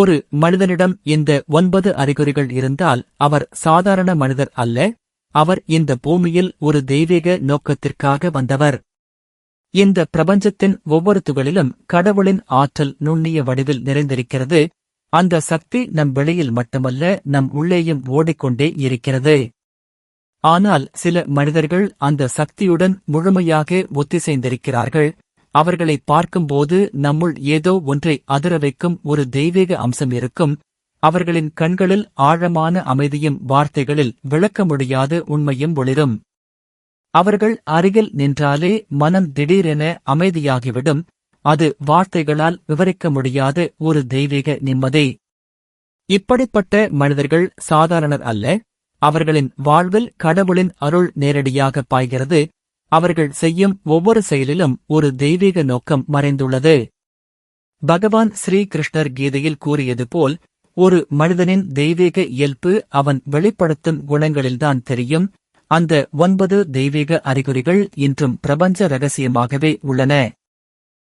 ஒரு மனிதனிடம் இந்த ஒன்பது அறிகுறிகள் இருந்தால் அவர் சாதாரண மனிதர் அல்ல. அவர் இந்த பூமியில் ஒரு தெய்வீக நோக்கத்திற்காக வந்தவர். இந்த பிரபஞ்சத்தின் ஒவ்வொரு துகளிலும் கடவுளின் ஆற்றல் நுண்ணிய வடிவில் நிறைந்திருக்கிறது. அந்த சக்தி நம் வெளியில் மட்டுமல்ல நம் உள்ளேயும் ஓடிக்கொண்டே இருக்கிறது. ஆனால் சில மனிதர்கள் அந்த சக்தியுடன் முழுமையாக ஒத்திசைந்திருக்கிறார்கள். அவர்களை பார்க்கும்போது நம்முள் ஏதோ ஒன்றை அதிர வைக்கும் ஒரு தெய்வீக அம்சம் இருக்கும். அவர்களின் கண்களில் ஆழமான அமைதியும் வார்த்தைகளில் விளக்க முடியாத உண்மையும் ஒளிரும். அவர்கள் அருகில் நின்றாலே மனம் திடீரென அமைதியாகிவிடும். அது வார்த்தைகளால் விவரிக்க முடியாத ஒரு தெய்வீக நிம்மதி. இப்படிப்பட்ட மனிதர்கள் சாதாரணர் அல்ல. அவர்களின் வாழ்வில் கடவுளின் அருள் நேரடியாக பாய்கிறது. அவர்கள் செய்யும் ஒவ்வொரு செயலிலும் ஒரு தெய்வீக நோக்கம் மறைந்துள்ளது. பகவான் ஸ்ரீ கிருஷ்ணர் கீதையில் கூறியது போல் ஒரு மனிதனின் தெய்வீக இயல்பு அவன் வெளிப்படுத்தும் குணங்களில்தான் தெரியும். அந்த ஒன்பது தெய்வீக அறிகுறிகள் இன்றும் பிரபஞ்ச ரகசியமாகவே உள்ளன.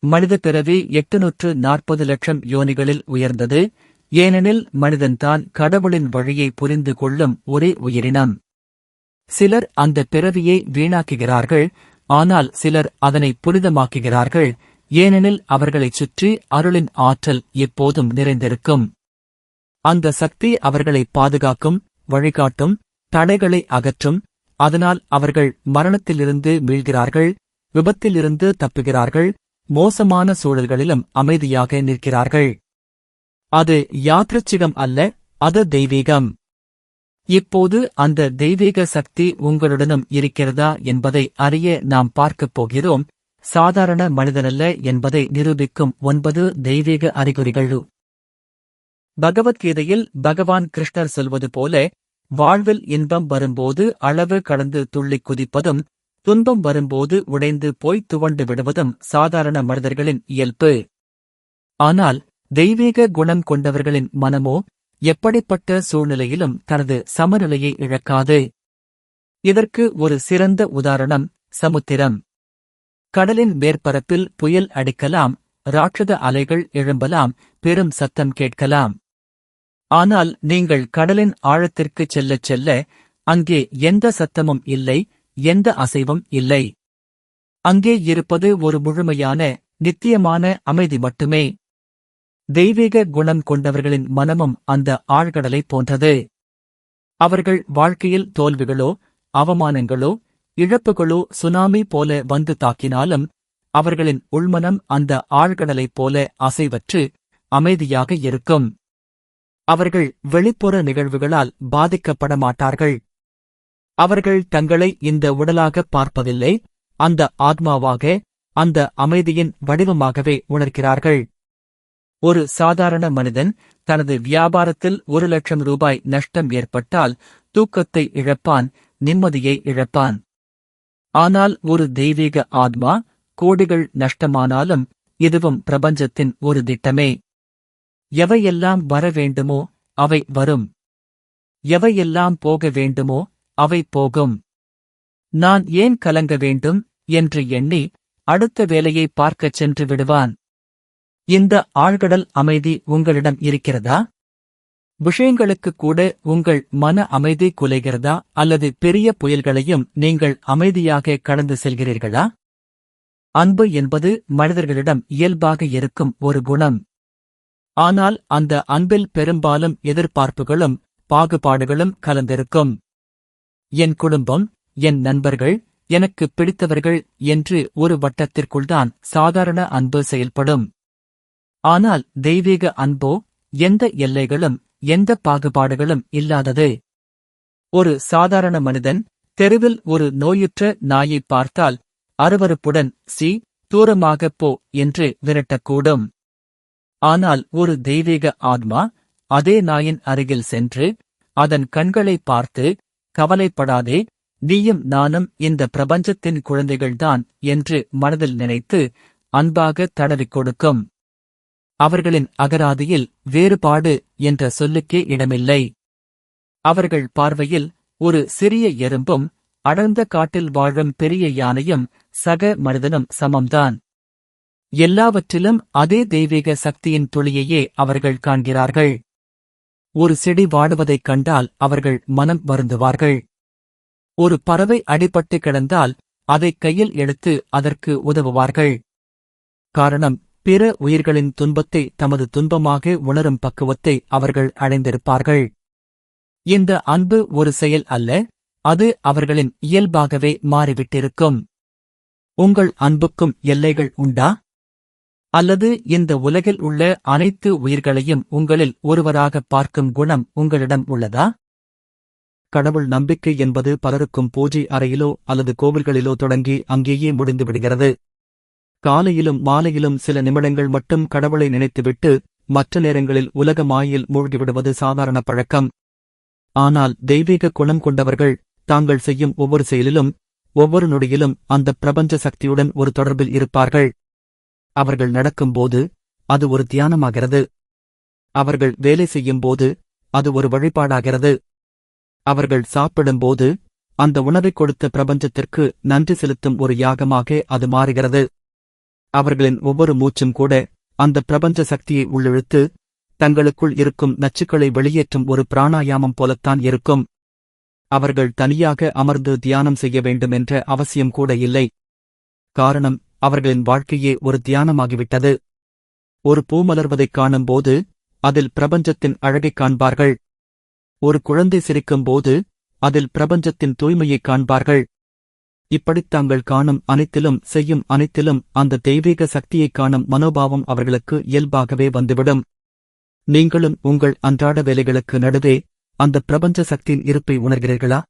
மனித பிறவி எட்டுநூற்று நாற்பது லட்சம் யோனிகளில் உயர்ந்தது. ஏனெனில் மனிதன்தான் கடவுளின் வழியை புரிந்து கொள்ளும் ஒரே உயிரினம். சிலர் அந்த பிறவியை வீணாக்குகிறார்கள் ஆனால் சிலர் அதனை புனிதமாக்குகிறார்கள் ஏனெனில் அவர்களைச் சுற்றி அருளின் ஆற்றல் எப்போதும் நிறைந்திருக்கும். அந்த சக்தி அவர்களை பாதுகாக்கும் வழிகாட்டும் தடைகளை அகற்றும் அதனால் அவர்கள் மரணத்திலிருந்து மீள்கிறார்கள் விபத்திலிருந்து தப்புகிறார்கள் மோசமான சூழல்களிலும் அமைதியாக நிற்கிறார்கள். அது யாத்ருச்சிகம் அல்ல அது தெய்வீகம். இப்போது அந்த தெய்வீக சக்தி உங்களுடனும் இருக்கிறதா என்பதை அறிய நாம் பார்க்கப் போகிறோம். சாதாரண மனிதனல்ல என்பதை நிரூபிக்கும் ஒன்பது தெய்வீக அறிகுறிகள். பகவத்கீதையில் பகவான் கிருஷ்ணர் சொல்வது போல வாழ்வில் இன்பம் வரும்போது அளவு கடந்து துள்ளிக் குதிப்பதும் துன்பம் வரும்போது உடைந்து போய் துவண்டு விடுவதும் சாதாரண மனிதர்களின் இயல்பு. ஆனால் தெய்வீக குணம் கொண்டவர்களின் மனமோ எப்படிப்பட்ட சூழ்நிலையிலும் தனது சமநிலையை இழக்காது. இதற்கு ஒரு சிறந்த உதாரணம் சமுத்திரம். கடலின் மேற்பரப்பில் புயல் அடிக்கலாம் ராட்சத அலைகள் எழும்பலாம் பெரும் சத்தம் கேட்கலாம். ஆனால் நீங்கள் கடலின் ஆழத்திற்குச் செல்லச் செல்ல அங்கே எந்த சத்தமும் இல்லை எந்த அசைவும் இல்லை. அங்கே இருப்பது ஒரு முழுமையான நித்தியமான அமைதி மட்டுமே. தெய்வீக குணம் கொண்டவர்களின் மனமும் அந்த ஆழ்கடலை போன்றது. அவர்கள் வாழ்க்கையில் தோல்விகளோ அவமானங்களோ இழப்புகளோ சுனாமி போல வந்து தாக்கினாலும் அவர்களின் உள்மனம் அந்த ஆழ்கடலைப் போல அசைவற்று அமைதியாக இருக்கும். அவர்கள் வெளிப்புற நிகழ்வுகளால் பாதிக்கப்பட மாட்டார்கள் அவர்கள் தங்களை இந்த உடலாக பார்ப்பதில்லை அந்த ஆத்மாவாக அந்த அமைதியின் வடிவமாகவே உணர்கிறார்கள். ஒரு சாதாரண மனிதன் தனது வியாபாரத்தில் ஒரு லட்சம் ரூபாய் நஷ்டம் ஏற்பட்டால் தூக்கத்தை இழப்பான் நிம்மதியை இழப்பான். ஆனால் ஒரு தெய்வீக ஆத்மா கோடிகள் நஷ்டமானாலும் இதுவும் பிரபஞ்சத்தின் ஒரு திட்டமே. எவையெல்லாம் வர வேண்டுமோ அவை வரும். எவையெல்லாம் போக வேண்டுமோ அவை போகும். நான் ஏன் கலங்க வேண்டும் என்று எண்ணி அடுத்த வேலையை பார்க்கச் சென்று விடுவான். இந்த ஆழ்கடல் அமைதி உங்களிடம் இருக்கிறதா? விஷயங்களுக்கு கூட உங்கள் மன அமைதி குலைகிறதா அல்லது பெரிய புயல்களையும் நீங்கள் அமைதியாக கடந்து செல்கிறீர்களா? அன்பு என்பது மனிதர்களிடம் இயல்பாக இருக்கும் ஒரு குணம். ஆனால் அந்த அன்பில் பெரும்பாலும் எதிர்பார்ப்புகளும் பாகுபாடுகளும் கலந்திருக்கும். என் குடும்பம் என் நண்பர்கள் எனக்கு பிடித்தவர்கள் என்று ஒரு வட்டத்திற்குள்தான் சாதாரண அன்பு செயல்படும். ஆனால் தெய்வீக அன்போ எந்த எல்லைகளும் எந்த பாகுபாடுகளும் இல்லாதது. ஒரு சாதாரண மனிதன் தெருவில் ஒரு நோயுற்ற நாயை பார்த்தால் அருவருப்புடன் சி தூரமாகப் போ என்று விரட்டக்கூடும். ஆனால் ஒரு தெய்வீக ஆத்மா அதே நாயின் அருகில் சென்று அதன் கண்களை பார்த்து கவலைப்படாதே நீயும் நானும் இந்த பிரபஞ்சத்தின் குழந்தைகள்தான் என்று மனதில் நினைத்து அன்பாக தடவிக் கொடுக்கும். அவர்களின் அகராதியில் வேறுபாடு என்ற சொல்லுக்கே இடமில்லை. அவர்கள் பார்வையில் ஒரு சிறிய எறும்பும் அடர்ந்த காட்டில் வாழும் பெரிய யானையும் சக மனிதனும் சமம்தான். எல்லாவற்றிலும் அதே தெய்வீக சக்தியின் துளியையே அவர்கள் காண்கிறார்கள். ஒரு செடி வாடுவதைக் கண்டால் அவர்கள் மனம் வருந்துவார்கள். ஒரு பறவை அடிபட்டு கிடந்தால் அதை கையில் எடுத்து அதற்கு உதவுவார்கள். காரணம் பிற உயிர்களின் துன்பத்தை தமது துன்பமாக உணரும் பக்குவத்தை அவர்கள் அடைந்திருப்பார்கள். இந்த அன்பு ஒரு செயல் அல்ல அது அவர்களின் இயல்பாகவே மாறிவிட்டிருக்கும். உங்கள் அன்புக்கும் எல்லைகள் உண்டா? அல்லது இந்த உலகில் உள்ள அனைத்து உயிர்களையும் உங்களில் ஒருவராக பார்க்கும் குணம் உங்களிடம் உள்ளதா? கடவுள் நம்பிக்கை என்பது பலருக்கும் பூஜை அறையிலோ அல்லது கோவில்களிலோ தொடங்கி அங்கேயே முடிந்துவிடுகிறது காலையிலும் மாலையிலும் சில நிமிடங்கள் மட்டும் கடவுளை நினைத்துவிட்டு மற்ற நேரங்களில் உலக மாயில் மூழ்கிவிடுவது சாதாரண பழக்கம். ஆனால் தெய்வீக குணம் கொண்டவர்கள் தாங்கள் செய்யும் ஒவ்வொரு செயலிலும் ஒவ்வொரு நொடியிலும் அந்த பிரபஞ்ச சக்தியுடன் ஒரு தொடர்பில் இருப்பார்கள். அவர்கள் நடக்கும்போது அது ஒரு தியானமாகிறது. அவர்கள் வேலை செய்யும்போது அது ஒரு வழிபாடாகிறது. அவர்கள் சாப்பிடும்போது அந்த உணவைக் கொடுத்த பிரபஞ்சத்திற்கு நன்றி செலுத்தும் ஒரு யாகமாக அது மாறுகிறது. அவர்களின் ஒவ்வொரு மூச்சும் கூட அந்த பிரபஞ்ச சக்தியை உள்ளிழுத்து தங்களுக்குள் இருக்கும் நச்சுக்களை வெளியேற்றும் ஒரு பிராணாயாமம் போலத்தான் இருக்கும். அவர்கள் தனியாக அமர்ந்து தியானம் செய்ய வேண்டும் என்ற அவசியம் கூட இல்லை. காரணம் அவர்களின் வாழ்க்கையே ஒரு தியானமாகிவிட்டது. ஒரு பூ மலர்வதைக் காணும்போது அதில் பிரபஞ்சத்தின் அழகைக் காண்பார்கள். ஒரு குழந்தை சிரிக்கும்போது அதில் பிரபஞ்சத்தின் தூய்மையைக் காண்பார்கள். இப்படித் தாங்கள் காணும் அனைத்திலும் செய்யும் அனைத்திலும் அந்த தெய்வீக சக்தியைக் காணும் மனோபாவம் அவர்களுக்கு இயல்பாகவே வந்துவிடும். நீங்களும் உங்கள் அன்றாட வேலைகளுக்கு நடுவே அந்த பிரபஞ்ச சக்தியின் இருப்பை உணர்கிறீர்களா?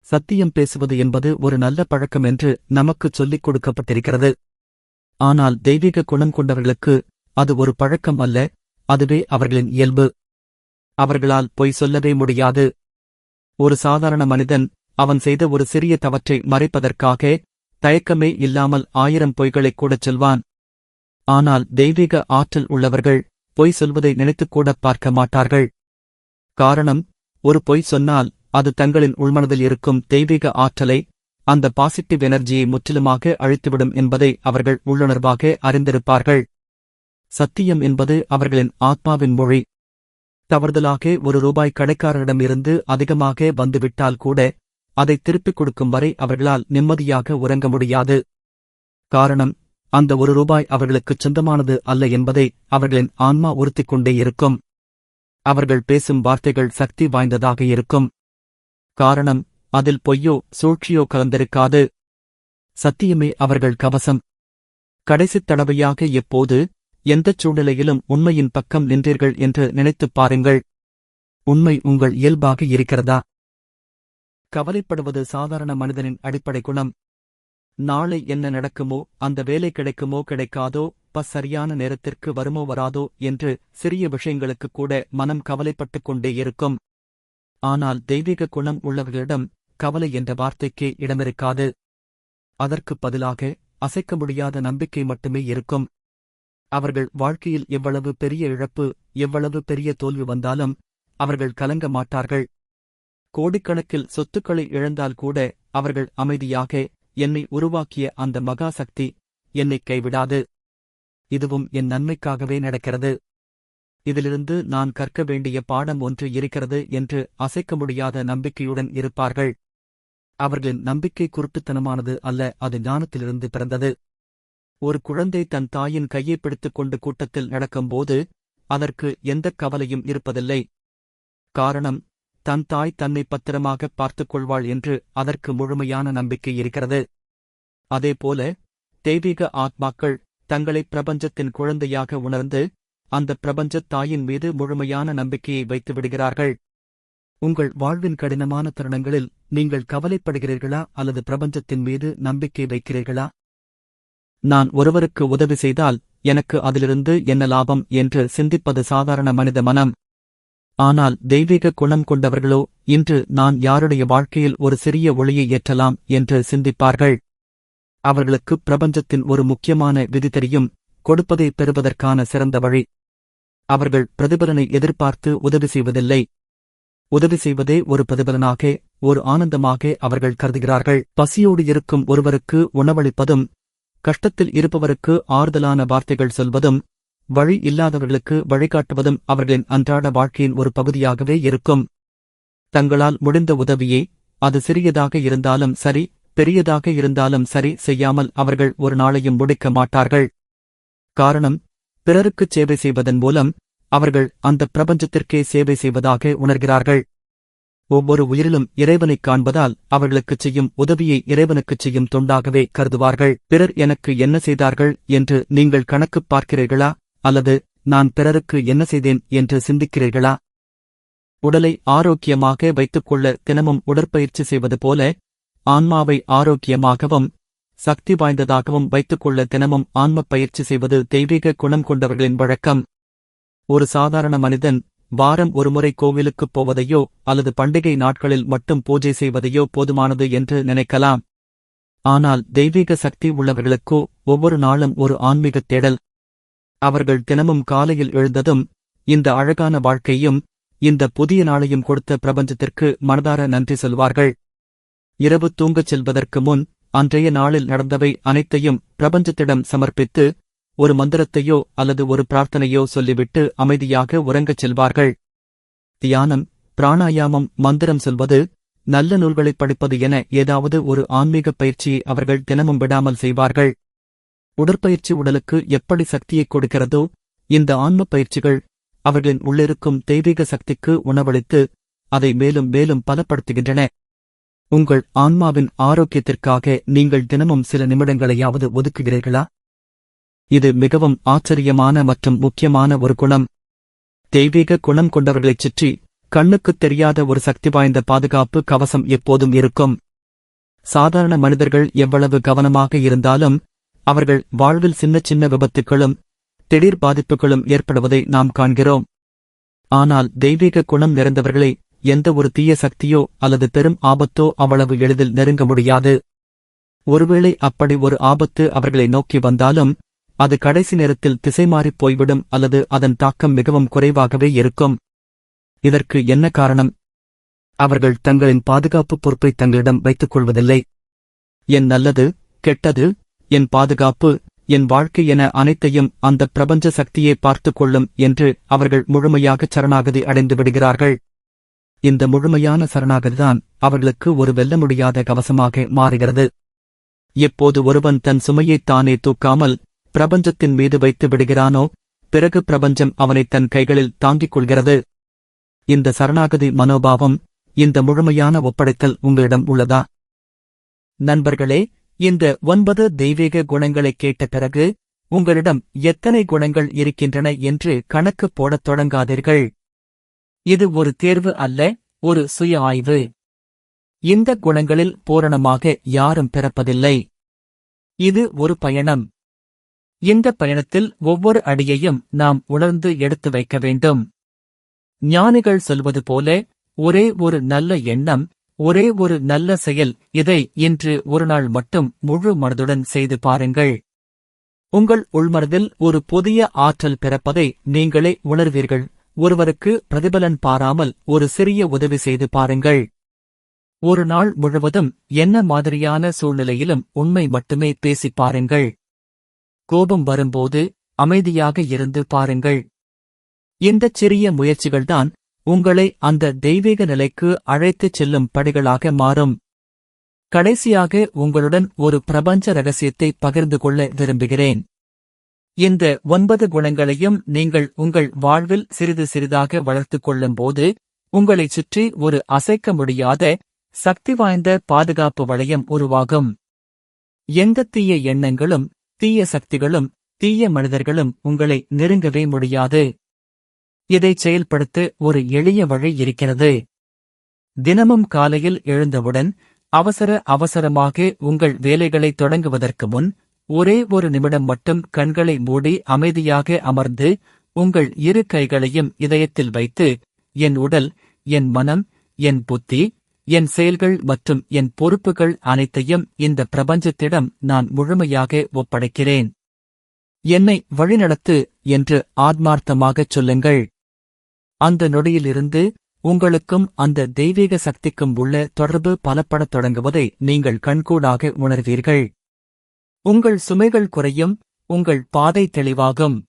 சத்தியம் பேசுவது என்பது ஒரு நல்ல பழக்கம் என்று நமக்குச் சொல்லிக் கொடுக்கப்பட்டிருக்கிறது. ஆனால் தெய்வீக குணம் கொண்டவர்களுக்கு அது ஒரு பழக்கம் அல்ல அதுவே அவர்களின் இயல்பு. அவர்களால் பொய் சொல்லவே முடியாது. ஒரு சாதாரண மனிதன் அவன் செய்த ஒரு சிறிய தவற்றை மறைப்பதற்காக தயக்கமே இல்லாமல் ஆயிரம் பொய்களைக் கூடச் சொல்வான். ஆனால் தெய்வீக ஆற்றல் உள்ளவர்கள் பொய் சொல்வதை நினைத்துக்கூட பார்க்க மாட்டார்கள். காரணம் ஒரு பொய் சொன்னால் அது தங்களின் உள்மனதில் இருக்கும் தெய்வீக ஆற்றலை அந்த பாசிட்டிவ் எனர்ஜியை முற்றிலுமாக அழித்துவிடும் என்பதை அவர்கள் உள்ளுணர்வாக அறிந்திருப்பார்கள். சத்தியம் என்பது அவர்களின் ஆத்மாவின் மொழி. தவறுதலாக ஒரு ரூபாய் கடைக்காரரிடமிருந்து அதிகமாக வந்துவிட்டால் கூட அதை திருப்பிக் கொடுக்கும் வரை அவர்களால் நிம்மதியாக உறங்க முடியாது. காரணம் அந்த ஒரு ரூபாய் அவர்களுக்குச் சொந்தமானது அல்ல என்பதை அவர்களின் ஆன்மா உறுத்திக் கொண்டே இருக்கும். அவர்கள் பேசும் வார்த்தைகள் சக்தி வாய்ந்ததாக இருக்கும். காரணம் அதில் பொய்யோ சூழ்ச்சியோ கலந்திருக்காது. சத்தியமே அவர்கள் கவசம். கடைசித் தடவையாக எப்போது எந்தச் சூழ்நிலையிலும் உண்மையின் பக்கம் நின்றீர்கள் என்று நினைத்துப் பாருங்கள். உண்மை உங்கள் இயல்பாக இருக்கிறதா? கவலைப்படுவது சாதாரண மனிதனின் அடிப்படை குணம். நாளை என்ன நடக்குமோ அந்த வேலை கிடைக்குமோ கிடைக்காதோ பஸ் சரியான நேரத்திற்கு வருமோ வராதோ என்று சிறிய விஷயங்களுக்கு கூட மனம் கவலைப்பட்டுக் கொண்டே இருக்கும். ஆனால் தெய்வீக குணம் உள்ளவர்களிடம் கவலை என்ற வார்த்தைக்கே இடமிருக்காது. அதற்குப் பதிலாக அசைக்க முடியாத நம்பிக்கை மட்டுமே இருக்கும். அவர்கள் வாழ்க்கையில் எவ்வளவு பெரிய இழப்பு எவ்வளவு பெரிய தோல்வி வந்தாலும் அவர்கள் கலங்க மாட்டார்கள். கோடிக்கணக்கில் சொத்துக்களை இழந்தால் கூட அவர்கள் அமைதியாக என்னை உருவாக்கிய அந்த மகா சக்தி என்னை கைவிடாது. இதுவும் என் நன்மைக்காகவே நடக்கிறது. இதிலிருந்து நான் கற்க வேண்டிய பாடம் ஒன்று இருக்கிறது என்று அசைக்க முடியாத நம்பிக்கையுடன் இருப்பார்கள். அவர்களின் நம்பிக்கை குருட்டுத்தனமானது அல்ல அது ஞானத்திலிருந்து பிறந்தது. ஒரு குழந்தை தன் தாயின் கையை பிடித்துக் கொண்டு கூட்டத்தில் நடக்கும்போது அதற்கு எந்தக் கவலையும் இருப்பதில்லை. காரணம் தன் தாய் தன்னை பத்திரமாக பார்த்துக் கொள்வாள் என்று அதற்கு முழுமையான நம்பிக்கை இருக்கிறது. அதேபோல தெய்வீக ஆத்மாக்கள் தங்களை பிரபஞ்சத்தின் குழந்தையாக உணர்ந்து அந்த பிரபஞ்சத் தாயின் மீது முழுமையான நம்பிக்கையை வைத்து விடுகிறார்கள். உங்கள் வாழ்வின் கடினமான தருணங்களில் நீங்கள் கவலைப்படுகிறீர்களா அல்லது பிரபஞ்சத்தின் மீது நம்பிக்கை வைக்கிறீர்களா? நான் ஒருவருக்கு உதவி செய்தால் எனக்கு அதிலிருந்து என்ன லாபம் என்று சிந்திப்பது சாதாரண மனித மனம். ஆனால் தெய்வீக குணம் கொண்டவர்களோ இன்று நான் யாருடைய வாழ்க்கையில் ஒரு சிறிய ஒளியை ஏற்றலாம் என்று சிந்திப்பார்கள். அவர்களுக்கு பிரபஞ்சத்தின் ஒரு முக்கியமான விதி தெரியும் கொடுப்பதை பெறுவதற்கான சிறந்த வழி. அவர்கள் பிரதிபலனை எதிர்பார்த்து உதவி செய்வதில்லை. உதவி செய்வதே ஒரு பிரதிபலனாக ஒரு ஆனந்தமாக அவர்கள் கருதுகிறார்கள். பசியோடு இருக்கும் ஒருவருக்கு உணவளிப்பதும் கஷ்டத்தில் இருப்பவருக்கு ஆறுதலான வார்த்தைகள் சொல்வதும் வழி இல்லாதவர்களுக்கு வழிகாட்டுவதும் அவர்களின் அன்றாட வாழ்க்கையின் ஒரு பகுதியாகவே இருக்கும். தங்களால் முடிந்த உதவியே அது சிறியதாக இருந்தாலும் சரி பெரியதாக இருந்தாலும் சரி செய்யாமல் அவர்கள் ஒரு நாளையும் முடிக்க மாட்டார்கள். காரணம் பிறருக்குச் சேவை செய்வதன் மூலம் அவர்கள் அந்த பிரபஞ்சத்திற்கே சேவை செய்வதாக உணர்கிறார்கள். ஒவ்வொரு உயிரிலும் இறைவனைக் காண்பதால் அவர்களுக்குச் செய்யும் உதவியை இறைவனுக்குச் செய்யும் தொண்டாகவே கருதுவார்கள். பிறர் எனக்கு என்ன செய்தார்கள் என்று நீங்கள் கணக்குப் பார்க்கிறீர்களா? அல்லது நான் பிறருக்கு என்ன செய்தேன் என்று சிந்திக்கிறீர்களா? உடலை ஆரோக்கியமாக வைத்துக் கொள்ள தினமும் உடற்பயிற்சி செய்வது போல ஆன்மாவை ஆரோக்கியமாகவும் சக்தி வாய்ந்ததாகவும் வைத்துக் கொள்ள தினமும் ஆன்மப் பயிற்சி செய்வது தெய்வீக குணம் கொண்டவர்களின் வழக்கம். ஒரு சாதாரண மனிதன் வாரம் ஒருமுறை கோவிலுக்குப் போவதையோ அல்லது பண்டிகை நாட்களில் மட்டும் பூஜை செய்வதையோ போதுமானது என்று நினைக்கலாம். ஆனால் தெய்வீக சக்தி உள்ளவர்களுக்கோ ஒவ்வொரு நாளும் ஒரு ஆன்மீகத் தேடல் அவர்கள் தினமும் காலையில் எழுந்ததும் இந்த அழகான வாழ்க்கையும் இந்த புதிய நாளையும் கொடுத்த பிரபஞ்சத்திற்கு மனதார நன்றி சொல்வார்கள். இரவு தூங்கச் செல்வதற்கு முன் அன்றைய நாளில் நடந்தவை அனைத்தையும் பிரபஞ்சத்திடம் சமர்ப்பித்து ஒரு மந்திரத்தையோ அல்லது ஒரு பிரார்த்தனையோ சொல்லிவிட்டு அமைதியாக உறங்கச் செல்வார்கள். தியானம் பிராணாயாமம் மந்திரம் சொல்வது நல்ல நூல்களைப் படிப்பது என ஏதாவது ஒரு ஆன்மீகப் பயிற்சியை அவர்கள் தினமும் விடாமல் செய்வார்கள். உடற்பயிற்சி உடலுக்கு எப்படி சக்தியைக் கொடுக்கிறதோ இந்த ஆன்மப் பயிற்சிகள் அவர்களின் உள்ளிருக்கும் தெய்வீக சக்திக்கு உணவளித்து அதை மேலும் மேலும் பலப்படுத்துகின்றன. உங்கள் ஆன்மாவின் ஆரோக்கியத்திற்காக நீங்கள் தினமும் சில நிமிடங்களையாவது ஒதுக்குகிறீர்களா? இது மிகவும் ஆச்சரியமான மற்றும் முக்கியமான ஒரு குணம். தெய்வீக குணம் கொண்டவர்களைச் சுற்றி கண்ணுக்குத் தெரியாத ஒரு சக்தி வாய்ந்த பாதுகாப்பு கவசம் எப்போதும் இருக்கும். சாதாரண மனிதர்கள் எவ்வளவு கவனமாக இருந்தாலும் அவர்கள் வாழ்வில் சின்ன சின்ன விபத்துக்களும் திடீர் பாதிப்புகளும் ஏற்படுவதை நாம் காண்கிறோம். ஆனால் தெய்வீக குணம் நிறைந்தவர்களை எந்த ஒரு தீய சக்தியோ அல்லது பெரும் ஆபத்தோ அவ்வளவு எளிதில் நெருங்க முடியாது. ஒருவேளை அப்படி ஒரு ஆபத்து அவர்களை நோக்கி வந்தாலும் அது கடைசி நேரத்தில் திசை மாறிப் போய்விடும் அல்லது அதன் தாக்கம் மிகவும் குறைவாகவே இருக்கும். இதற்கு என்ன காரணம்? அவர்கள் தங்களின் பாதுகாப்பு பொறுப்பை தங்களிடம் வைத்துக் கொள்வதில்லை. என் நல்லது கெட்டது என் பாதுகாப்பு என் வாழ்க்கை என அனைத்தையும் அந்த பிரபஞ்ச சக்தியை பார்த்துக் கொள்ளும் என்று அவர்கள் முழுமையாகச் சரணாகதி அடைந்து விடுகிறார்கள். இந்த முழுமையான சரணாகதிதான் அவர்களுக்கு ஒரு வெல்ல முடியாத கவசமாக மாறுகிறது. எப்போது ஒருவன் தன் சுமையைத் தானே தூக்காமல் பிரபஞ்சத்தின் மீது வைத்து விடுகிறானோ பிறகு பிரபஞ்சம் அவனை தன் கைகளில் தாங்கிக் கொள்கிறது. இந்த சரணாகதி மனோபாவம் இந்த முழுமையான ஒப்படைத்தல் உங்களிடம் உள்ளதா? நண்பர்களே இந்த ஒன்பது தெய்வீக குணங்களைக் கேட்ட பிறகு உங்களிடம் எத்தனை குணங்கள் இருக்கின்றன என்று கணக்கு போடத் தொடங்காதீர்கள். இது ஒரு தேர்வு அல்ல ஒரு சுய ஆய்வு. இந்த குணங்களில் பூரணமாக யாரும் பிறப்பதில்லை. இது ஒரு பயணம். இந்த பயணத்தில் ஒவ்வொரு அடியையும் நாம் உணர்ந்து எடுத்து வைக்க வேண்டும். ஞானிகள் சொல்வது போல ஒரே ஒரு நல்ல எண்ணம் ஒரே ஒரு நல்ல செயல் இதை இன்று ஒரு நாள் மட்டும் முழு மனதுடன் செய்து பாருங்கள். உங்கள் உள்மனதில் ஒரு புதிய ஆற்றல் பிறப்பதை நீங்களே உணர்வீர்கள். ஒருவருக்கு பிரதிபலன் பாராமல் ஒரு சிறிய உதவி செய்து பாருங்கள். ஒரு நாள் முழுவதும் என்ன மாதிரியான சூழ்நிலையிலும் உண்மை மட்டுமே பேசிப் பாருங்கள். கோபம் வரும்போது அமைதியாக இருந்து பாருங்கள். இந்தச் சிறிய முயற்சிகள்தான் உங்களை அந்த தெய்வீக நிலைக்கு அழைத்துச் செல்லும் படிகளாக மாறும். கடைசியாக உங்களுடன் ஒரு பிரபஞ்ச ரகசியத்தை பகிர்ந்து கொள்ள விரும்புகிறேன். இந்த ஒன்பது குணங்களையும் நீங்கள் உங்கள் வாழ்வில் சிறிது சிறிதாக வளர்த்துக் கொள்ளும்போது உங்களைச் சுற்றி ஒரு அசைக்க முடியாத சக்தி வாய்ந்த பாதுகாப்பு வளையம் உருவாகும். எந்த தீய எண்ணங்களும் தீய சக்திகளும் தீய மனிதர்களும் உங்களை நெருங்கவே முடியாது. இதை செயல்படுத்த ஒரு எளிய வழி இருக்கிறது. தினமும் காலையில் எழுந்தவுடன் அவசர அவசரமாக உங்கள் வேலைகளை தொடங்குவதற்கு முன் ஒரே ஒரு நிமிடம் மட்டும் கண்களை மூடி அமைதியாக அமர்ந்து உங்கள் இரு கைகளையும் இதயத்தில் வைத்து என் உடல் என் மனம் என் புத்தி என் செயல்கள் மற்றும் என் பொறுப்புகள் அனைத்தையும் இந்த பிரபஞ்சத்திடம் நான் முழுமையாக ஒப்படைக்கிறேன். என்னை வழிநடத்து என்று ஆத்மார்த்தமாகச் சொல்லுங்கள். அந்த நொடியிலிருந்து உங்களுக்கும் அந்த தெய்வீக சக்திக்கும் உள்ள தொடர்பு பலப்படத் தொடங்குவதை நீங்கள் கண்கூடாக உணர்வீர்கள். உங்கள் சுமைகள் குறையும் உங்கள் பாதை தெளிவாகும்.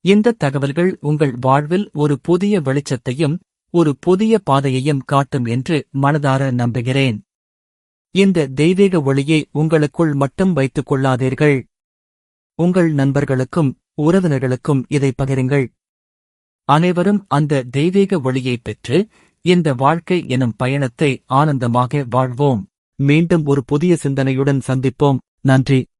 இந்த தகவல்கள் உங்கள் வாழ்வில் ஒரு புதிய வெளிச்சத்தையும் ஒரு புதிய பாதையையும் காட்டும் என்று மனதார நம்புகிறேன். இந்த தெய்வீக ஒளியை உங்களுக்குள் மட்டும் வைத்துக் கொள்ளாதீர்கள். உங்கள் நண்பர்களுக்கும் உறவினர்களுக்கும் இதை பகிருங்கள். அனைவரும் அந்த தெய்வீக ஒளியைப் பெற்று இந்த வாழ்க்கை எனும் பயணத்தை ஆனந்தமாக வாழ்வோம். மீண்டும் ஒரு புதிய சிந்தனையுடன் சந்திப்போம். நன்றி.